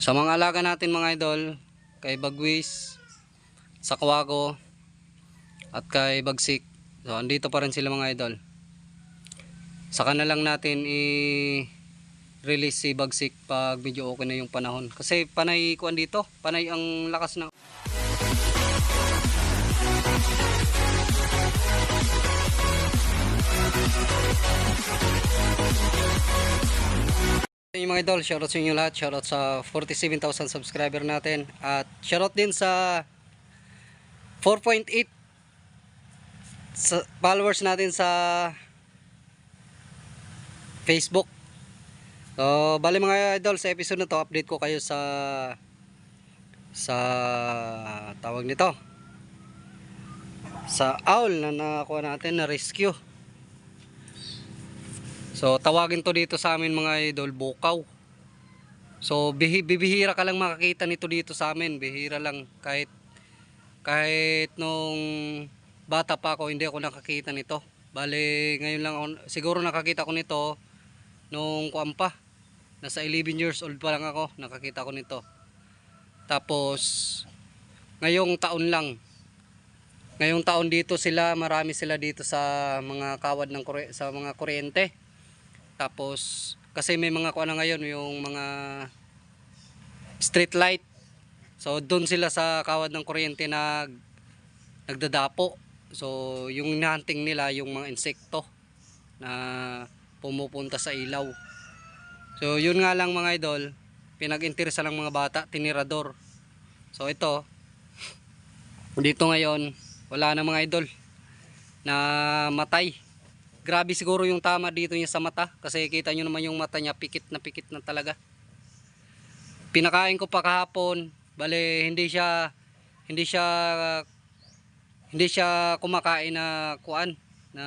Sa mga alaga natin mga idol, kay Bagwis, sa Kawago, at kay Bagsik. So, andito pa rin sila mga idol. Saka na lang natin i-release si Bagsik pag medyo okay na yung panahon. Kasi panay kuan dito, panay ang lakas ng yung mga idol, shoutout sa inyo lahat. Shoutout sa 47,000 subscriber natin. At shoutout din sa 4.8 sa followers natin sa Facebook. So, bali mga idol, sa episode na to, update ko kayo sa sa tawag nito. Sa owl na nakakuha natin na rescue. So tawagin to dito sa amin mga idol, bukaw. So bihi, bibihira ka lang makakita nito dito sa amin, bihira lang kahit kahit nung bata pa ako hindi ako nakakita nito. Bale ngayon lang ako, siguro nakakita ko nito nung kuwan pa. Nasa 11 years old pa lang ako, nakakita ko nito. Tapos ngayong taon lang ngayong taon dito sila, marami sila dito sa mga kawad ng sa mga kuryente. Tapos, kasi may mga kuha na ngayon, yung mga street light. So, doon sila sa kawad ng kuryente nag, nagdadapo. So, yung hunting nila, yung mga insekto na pumupunta sa ilaw. So, yun nga lang mga idol, pinag-interesa ng mga bata, tinirador. So, ito, dito ngayon, wala na mga idol na matay grabe siguro yung tama dito niya sa mata kasi kita nyo naman yung mata niya pikit na pikit na talaga. Pinakain ko pa kahapon bale hindi siya hindi siya hindi siya kumakain na kuan na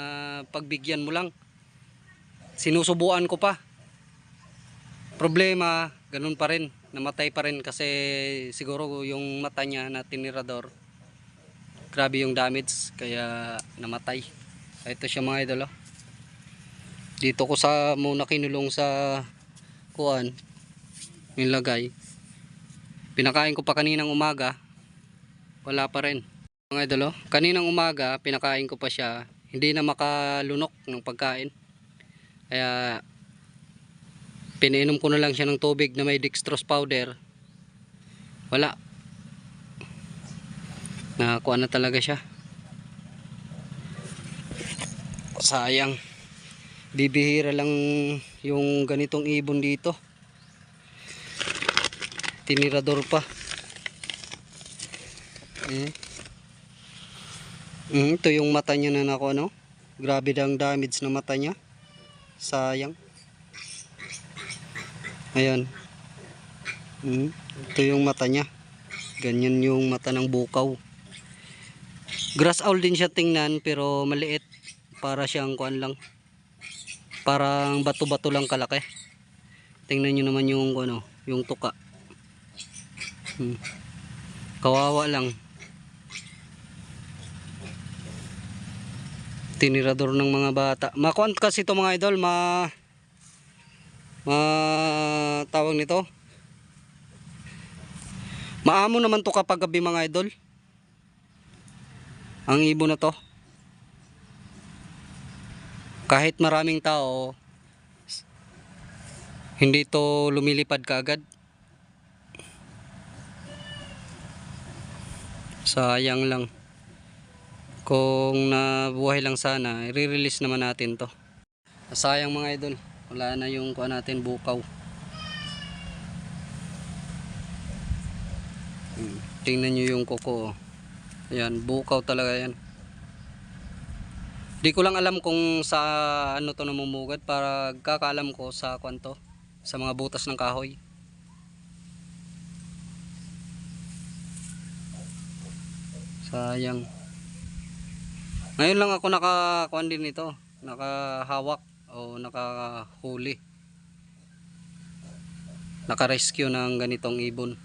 pagbigyan mo lang. Sinusubuan ko pa. Problema ganun pa rin namatay pa rin kasi siguro yung mata niya na tinirador grabe yung damage kaya namatay. Ito siya mga idol oh. Dito ko sa muna kinulong sa kuan nilagay pinakain ko pa kaninang umaga wala pa rin. Mga idol oh. kaninang umaga pinakain ko pa siya. Hindi na makalunok ng pagkain. Kaya pinainom ko na lang siya ng tubig na may dextrose powder. Wala. Nakakuha na talaga siya. Sayang bibihira lang yung ganitong ibon dito. Tinirador pa. Eh. Mm, ito yung mata niya na nako ano? Grabe ang damage na mata niya. Sayang. Ayan. Mm, ito yung mata niya. Ganyan yung mata ng bukaw. Grass owl din siya tingnan pero maliit. Para siyang kuan lang parang bato-bato lang kalaki. Tingnan nyo naman yung ano yung tuka. Hmm. kawawa lang. Tinirador ng mga bata. Makuan kasi ito mga idol. Ma ma tawag nito? Maamo naman to kapag gabi mga idol. Ang ibon na to kahit maraming tao hindi to lumilipad kaagad sayang lang kung nabuhay lang sana i-release naman natin to sayang mga idol wala na yung kuha natin bukaw Hmm, tingnan nyo yung kuko oh. Ayan, bukaw talaga yan. Di ko lang alam kung sa ano to namumugad para kakaalam ko sa kwanto sa mga butas ng kahoy. Sayang. Ngayon lang ako nakakuan din nito, nakahawak o nakahuli. Naka-rescue ng ganitong ibon.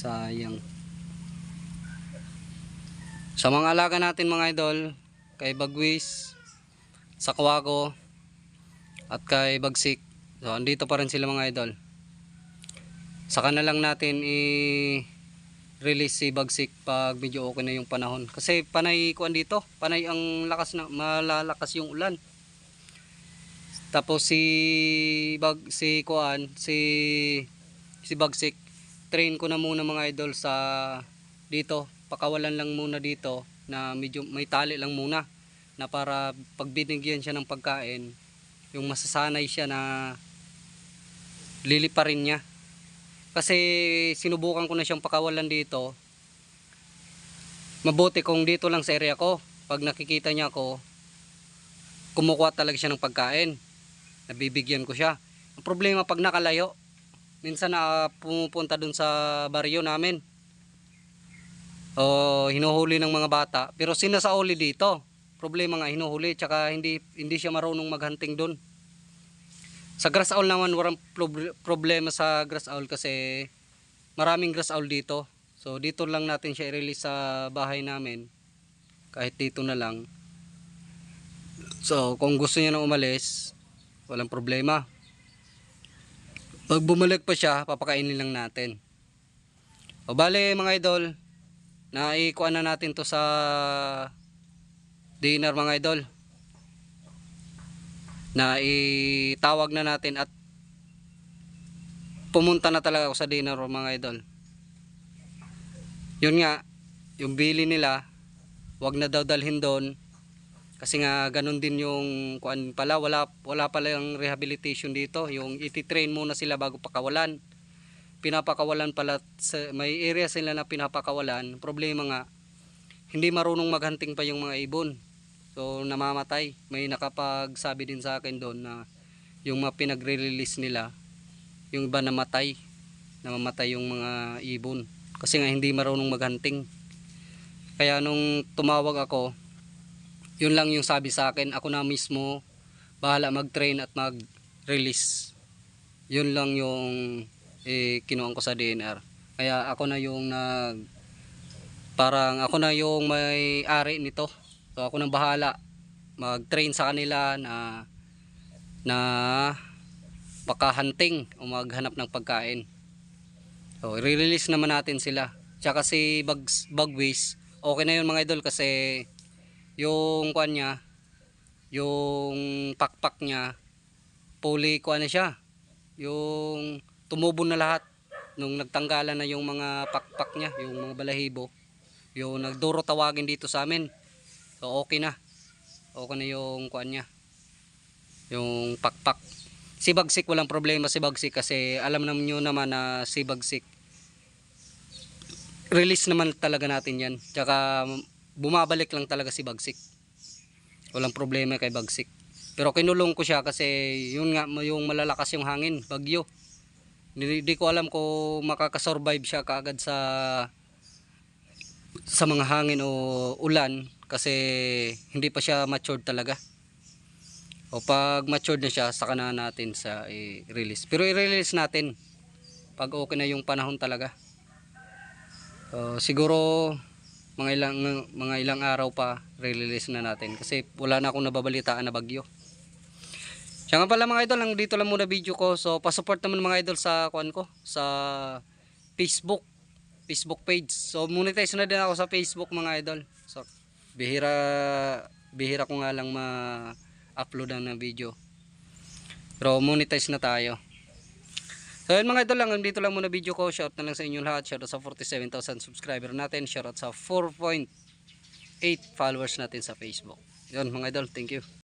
Sayang sa mga alaga natin mga idol kay Bagwis sa Kawago at kay Bagsik. So, andito pa rin sila mga idol. Saka na lang natin i-release si Bagsik pag medyo okay na yung panahon. Kasi panay kuan dito, panay ang lakas na malalakas yung ulan. Tapos si Bag si kuan, si si Bagsik, train ko na muna mga idol sa dito. Pakawalan lang muna dito na medyo may tali lang muna na para pag binigyan siya ng pagkain, yung masasanay siya na liliparin niya. Kasi sinubukan ko na siyang pakawalan dito. Mabuti kung dito lang sa area ko. Pag nakikita niya ako, kumukuha talaga siya ng pagkain. Nabibigyan ko siya. Ang problema pag nakalayo, minsan na pumupunta dun sa baryo namin. O hinuhuli ng mga bata. Pero sinasauli dito. Problema nga hinuhuli. Tsaka hindi, hindi siya marunong maghunting dun. Sa grass owl naman walang prob- problema sa grass owl kasi maraming grass owl dito. So dito lang natin siya i-release sa bahay namin. Kahit dito na lang. So kung gusto niya na umalis, walang problema. Pag bumalik pa siya, papakainin lang natin. O bale mga idol, naikuan na natin to sa dinner mga idol. Na itawag na natin at pumunta na talaga ako sa dinner mga idol. Yun nga yung bili nila wag na daw dalhin doon kasi nga ganun din yung kuan pala wala wala pala yung rehabilitation dito yung iti-train muna sila bago pakawalan pinapakawalan pala sa, may area sila na pinapakawalan problema nga hindi marunong maghunting pa yung mga ibon So namamatay. May nakapagsabi din sa akin doon na yung mga pinagre-release nila, yung iba namatay. Namamatay yung mga ibon. Kasi nga hindi marunong maghunting. Kaya nung tumawag ako, yun lang yung sabi sa akin. Ako na mismo bahala mag-train at mag-release. Yun lang yung eh, kinuha ko sa DNR. Kaya ako na yung nag parang ako na yung may ari nito So ako nang bahala mag-train sa kanila na na pakahunting o maghanap ng pagkain. So i-release naman natin sila. Tsaka si Bugs, Bugways, okay na yun mga idol kasi yung kuan niya, yung pakpak niya, fully kuan na siya. Yung tumubo na lahat nung nagtanggalan na yung mga pakpak niya, yung mga balahibo. Yung nagduro tawagin dito sa amin. So okay na. Okay na yung kuan niya. Yung pakpak. Si Bagsik walang problema si Bagsik kasi alam naman nyo naman na si Bagsik release naman talaga natin yan. Tsaka bumabalik lang talaga si Bagsik. Walang problema kay Bagsik. Pero kinulong ko siya kasi yun nga yung malalakas yung hangin, bagyo. Hindi, ko alam kung makakasurvive siya kaagad sa sa mga hangin o ulan kasi hindi pa siya matured talaga. O pag matured na siya, saka na natin sa i-release. Pero i-release natin pag okay na yung panahon talaga. So, siguro mga ilang mga ilang araw pa release na natin kasi wala na akong nababalitaan na bagyo. Siya nga pala mga idol, lang dito lang muna video ko. So, pa-support naman mga idol sa kuan ko, sa Facebook, Facebook page. So, monetize na din ako sa Facebook mga idol. So, bihira bihira ko nga lang ma-upload ng video. Pero monetize na tayo. So yun mga idol lang, dito lang muna video ko. Shout na lang sa inyo lahat. Shout out sa 47,000 subscriber natin. Shout out sa 4.8 followers natin sa Facebook. Yun mga idol, thank you.